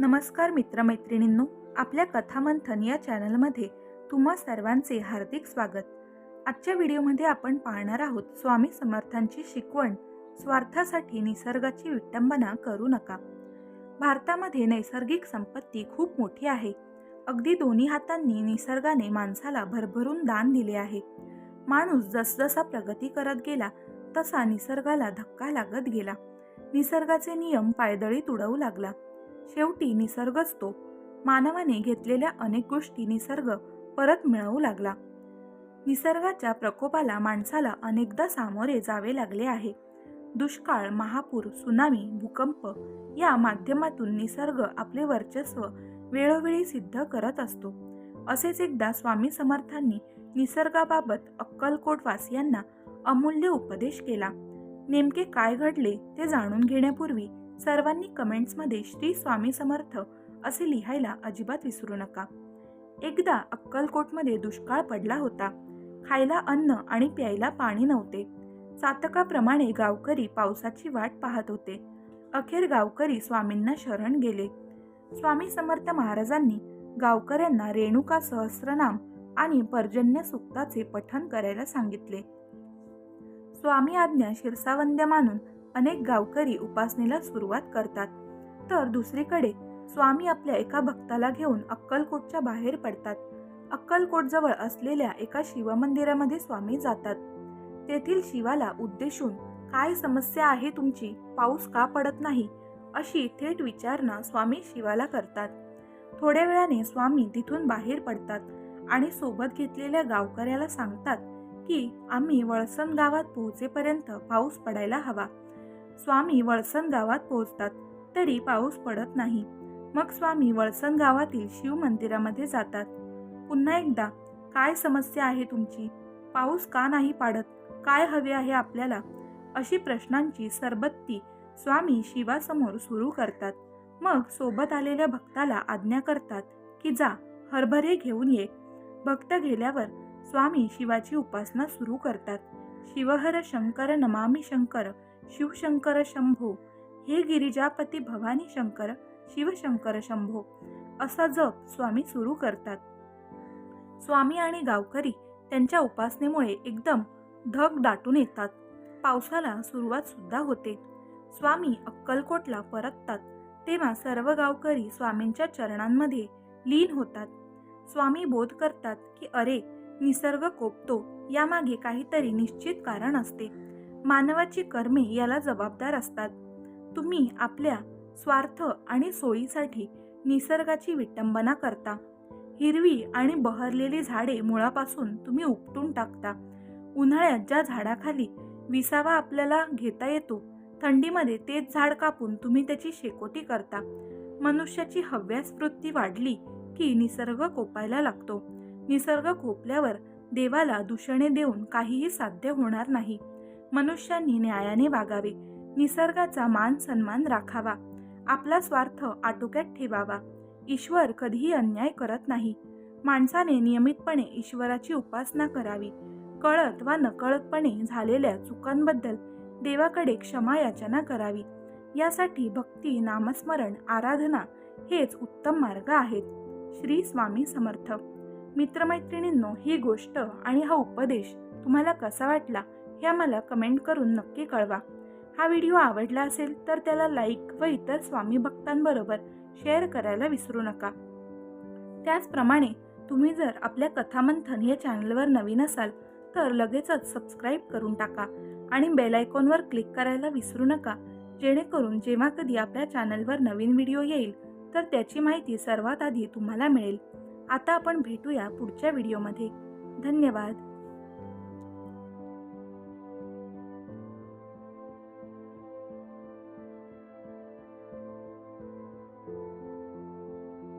नमस्कार मित्रमैत्रिणींनो आपल्या कथामंथन या चॅनलमध्ये तुम्हा सर्वांचे हार्दिक स्वागत. आजच्या व्हिडिओमध्ये आपण पाहणार आहोत स्वामी समर्थांची शिकवण स्वार्थासाठी निसर्गाची विटंबना करू नका. भारतामध्ये नैसर्गिक संपत्ती खूप मोठी आहे. अगदी दोन्ही हातांनी निसर्गाने माणसाला भरभरून दान दिले आहे. माणूस जसजसा प्रगती करत गेला तसा निसर्गाला धक्का लागत गेला. निसर्गाचे नियम पायदळी तुडवू लागला. शेवटी निसर्गच तो मानवाने घेतलेल्या अनेक गोष्टी निसर्ग परत मिळवू लागला. निसर्गाच्या प्रकोपाला माणसाला अनेकदा सामोरे जावे लागले आहे. दुष्काळ महापूर सुनामी भूकंप या माध्यमातून निसर्ग आपले वर्चस्व वेळोवेळी सिद्ध करत असतो. असेच एकदा स्वामी समर्थांनी निसर्गाबाबत अक्कलकोट वासियांना अमूल्य उपदेश केला. नेमके काय घडले ते जाणून घेण्यापूर्वी सर्वांनी कमेंट्समध्ये श्री स्वामी समर्थ असे लिहायला अजिबात विसरू नका. एकदा अक्कलकोटमध्ये दुष्काळ पडला होता. खायला अन्न आणि प्यायला पाणी नव्हते. चातकाप्रमाणे गावकरी पावसाची वाट पाहत होते. अखेर गावकरी स्वामींना शरण गेले. स्वामी समर्थ महाराजांनी गावकऱ्यांना रेणुका सहस्रनाम आणि पर्जन्य सुक्ताचे पठण करायला सांगितले. स्वामी आज्ञा शिरसावंद्य मानून अनेक गावकरी उपासनेला सुरुवात करतात. तर दुसरीकडे स्वामी आपल्या एका भक्ताला घेऊन अक्कलकोटच्या बाहेर पडतात. अक्कलकोटजवळ असलेल्या एका शिवमंदिरामध्ये स्वामी जातात. तेथील शिवाला उद्देशून काय समस्या आहे तुमची? पाऊस का पडत नाही? अशी थेट विचारणा स्वामी शिवाला करतात. थोड्या वेळाने स्वामी तिथून बाहेर पडतात आणि सोबत घेतलेल्या गावकऱ्याला सांगतात की आम्ही वळसन गावात पोहोचेपर्यंत पाऊस पडायला हवा. स्वामी वळसण गावात पोहोचतात. तरी पाऊस पडत नाही. मग स्वामी वळसण गावातील शिव मंदिरामध्ये जातात. पुन्हा एकदा काय समस्या आहे तुमची? पाऊस का नाही पाडत? काय हवे आहे आपल्याला? अशी प्रश्नांची सरबत्ती स्वामी शिवासमोर सुरू करतात. मग सोबत आलेल्या भक्ताला आज्ञा करतात की जा हरभरे घेऊन ये. भक्त गेल्यावर स्वामी शिवाची उपासना सुरू करतात. शिवहर शंकर नमामी शंकर शिवशंकर शंभो हे गिरिजापती भवानी शंकर शिवशंकर शंभो असा जप स्वामी सुरू करतात. स्वामी आणि गावकरी त्यांच्या उपासनेमुळे एकदम धग दाटून येतात. पावसाला सुरुवात सुद्धा होते. स्वामी अक्कलकोटला परततात. तेव्हा सर्व गावकरी स्वामींच्या चरणांमध्ये लीन होतात. स्वामी बोध करतात की अरे निसर्ग कोपतो यामागे काहीतरी निश्चित कारण असते. मानवाची कर्मे याला जबाबदार असतात. तुम्ही आपल्या स्वार्थ आणि सोयीसाठी निसर्गाची विटंबना करता. हिरवी आणि बहरलेली झाडे मुळापासून तुम्ही उपटून टाकता. उन्हाळ्यात ज्या झाडाखाली विसावा आपल्याला घेता येतो थंडीमध्ये तेच झाड कापून तुम्ही त्याची शेकोटी करता. मनुष्याची हव्यास वृत्ती वाढली की निसर्ग कोपायला लागतो. निसर्ग कोपल्यावर देवाला दूषणे देऊन काहीही साध्य होणार नाही. मनुष्यांनी न्यायाने वागावे. निसर्गाचा मान सन्मान राखावा. आपला स्वार्थ आटोक्यात ठेवावा. ईश्वर कधीही अन्याय करत नाही. माणसाने नियमितपणे ईश्वराची उपासना करावी. कळत वा नकळतपणे झालेल्या चुकांबद्दल देवाकडे क्षमा याचना करावी. यासाठी भक्ती नामस्मरण आराधना हेच उत्तम मार्ग आहेत. श्री स्वामी समर्थ. मित्रमैत्रिणींनो ही गोष्ट आणि हा उपदेश तुम्हाला कसा वाटला? हे आम्हाला कमेंट करून नक्की कळवा. हा व्हिडिओ आवडला असेल तर त्याला लाईक व इतर स्वामी भक्तांबरोबर शेअर करायला विसरू नका. त्याचप्रमाणे तुम्ही जर आपल्या कथामंथन या चॅनलवर नवीन असाल तर लगेचच सबस्क्राईब करून टाका आणि बेल आयकॉनवर क्लिक करायला विसरू नका. जेणेकरून जेव्हा कधी आपल्या चॅनलवर नवीन व्हिडिओ येईल तर त्याची माहिती सर्वात आधी तुम्हाला मिळेल. आता आपण भेटूया पुढच्या व्हिडिओमध्ये. धन्यवाद.